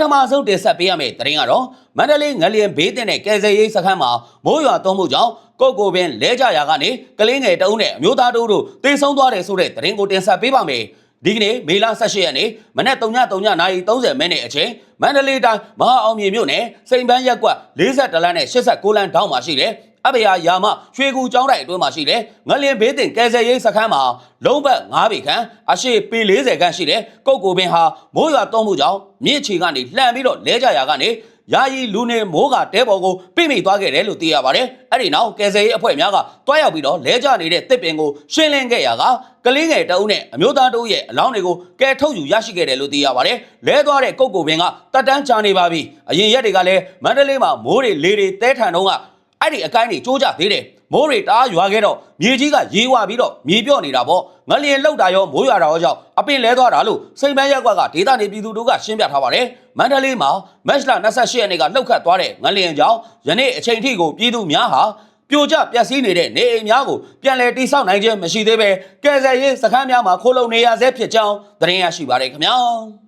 ထမဆုံးတင်ဆက်ပေးရမယ့်သတင်းကတော့မန္တလေးငလျင်ဘေးတင်တဲ့ကယ်ဆယ်ရေးစခန်းမှာမိုးရွာသွန်းမှုကြောင့်ကိုကိုပင်လဲကြရာကနေကလေးငယ်တအုပ်နဲ့အမျိုးသားတအုပ်တို့တေဆုံးသွားတယ်ဆိုတဲ့သတင်းကိုတင်ဆက်ပေးပါမယ်ဒီကနေ့မေလ18ရက်နေ့မနက်3:30နာရီ30မိနစ်အချိန်မန္တလေးတိုင်းမဟာအောင်မြေမြို့နယ်စိန်ပန်းရက်ကွက်42လမ်းနဲ့89လမ်းတောင်းမှာရှိတယ် အဘယာယာမရွှေကူကျောင်းတိုင်အတွင်းမှာရှိတဲ့ငလျင်ဘေးတင်ကယ်ဆယ်ရေးစခန်းမှာလုံးဘက်9ပေခန့်အရှိပေ40ခန့်ရှိတဲ့ကုတ်ကိုပင်ဟာမိုးရွာသွန်းမှုကြောင့်မြင့်ချီကနေလှန်ပြီးတော့လဲကြရာကနေယာယီလူနေမိုးကတဲပေါ်ကိုပြိမိသွားခဲ့တယ်လို့သိရပါတယ်။အဲ့ဒီနောက်ကယ်ဆယ်ရေးအဖွဲ့များကတွားရောက်ပြီးတော့လဲကြနေတဲ့တစ်ပင်ကိုရှင်းလင်းခဲ့ရာကကလေးငယ်တအုပ်နဲ့အမျိုးသားတအုပ်ရဲ့အလောင်းတွေကိုကယ်ထုတ်ယူရရှိခဲ့တယ်လို့သိရပါတယ်။လဲသွားတဲ့ကုတ်ကိုပင်ကတက်တန်းချနေပါပြီ။အရင်ရက်တွေကလည်းမန္တလေးမှာမိုးတွေလေတွေတဲထန်တော့က အဲ့ဒီအကိုင်းတွေကျိုးကြသေးတယ်မိုးတွေတအားရွာခဲ့တော့မြေကြီးကရေဝပြီးတော့မြေပြော့နေတာပေါ့ငလျင်လောက်တာရောမိုးရွာတာရောကြောင့်အပင်လဲသွားတာလို့စိန်ပန်းရက်ကွက်ကဒေသနေပြည်သူတို့ကရှင်းပြထားပါတယ်မန္တလေးမှာမတ်လ28ရက်နေ့ကလှုပ်ခတ်သွားတဲ့ငလျင်ကြောင့်ယနေ့အချိန်ထိကိုပြည်သူများဟာပြိုကျပျက်စီးနေတဲ့နေအိမ်များကိုပြန်လည်တိစောက်နိုင်ခြင်းမရှိသေးပဲကယ်ဆယ်ရေးစခန်းများမှာခိုးလုံနေရဆဲဖြစ်ကြောင်းသတင်းရရှိပါတယ်ခင်ဗျာ